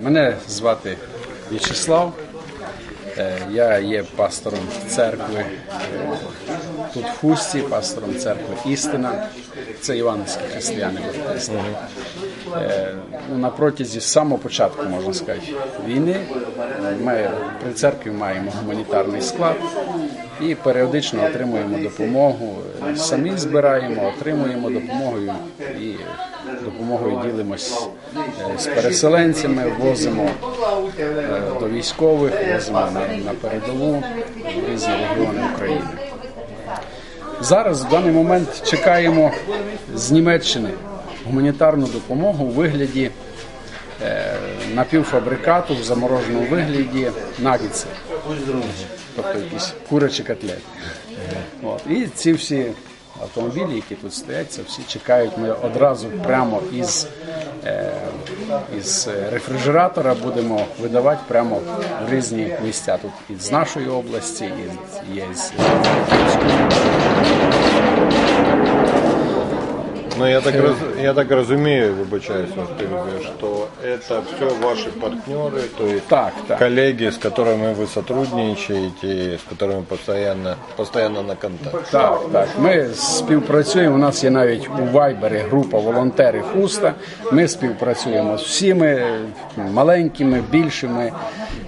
Мене звати В'ячеслав. Е, Я є пастором церкви тут в Хусті, пастором церкви Істина. Це іванські християни На протязі самого початку, можна сказати, війни ми при церкві маємо гуманітарний склад і періодично отримуємо допомогу. Самі збираємо, отримуємо допомогу і допомогою ділимось е, з переселенцями, возимо е, до військових, возимо на передову в різні регіони України. Зараз в даний момент чекаємо з Німеччини гуманітарну допомогу у вигляді е, напівфабрикату в замороженому вигляді нагідси, тобто якісь курячі котлети. От. І ці всі автомобілі, які тут стоять, це всі чекають. Ми одразу прямо із, е, із рефрижератора будемо видавати прямо в різні місця. Тут і з нашої області, і з Ну, я так, раз, я так разумею, вибачаюсь, вас перебью, что это все ваши партнеры, то есть Так, так. коллеги, с которыми вы сотрудничаете, с которыми постоянно, постоянно на контакте. Так, так. Ми співпрацюємо. У нас є навіть у Вайбері група волонтери Хуста. Ми співпрацюємо з всіми маленькими, більшими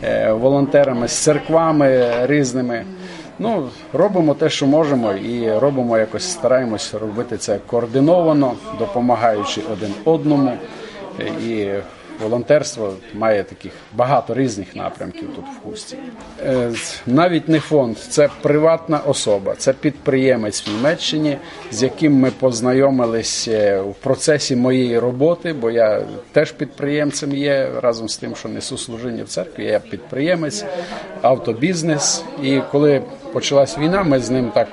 е, волонтерами, з церквами різними. Ну, робимо те, що можемо, і робимо якось, стараємось робити це координовано, допомагаючи один одному. І волонтерство має таких багато різних напрямків тут в Хусті. Е, Навіть не фонд, це приватна особа, це підприємець в Німеччині, з яким ми познайомились е, в процесі моєї роботи, бо я теж підприємцем є разом з тим, що несу служіння в церкві. Я підприємець, автобізнес. І коли почалась війна, ми з ним так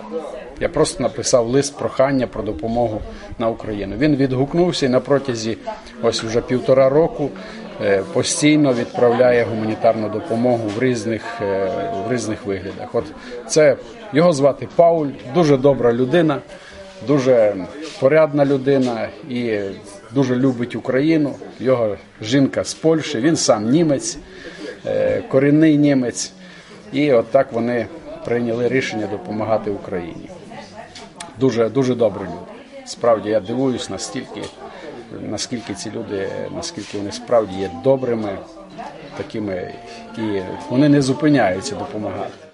я просто написав лист прохання про допомогу на Україну. Він відгукнувся і на протязі ось вже півтора року е, постійно відправляє гуманітарну допомогу в різних, е, в різних виглядах. От це його звати Пауль, дуже добра людина, дуже порядна людина і дуже любить Україну. Його жінка з Польщі, він сам німець, е, корінний німець. І от так вони прийняли рішення допомагати Україні. Дуже дуже добрі люди. Справді я дивуюсь настільки, наскільки ці люди, наскільки вони справді є добрими, такими, і вони не зупиняються допомагати.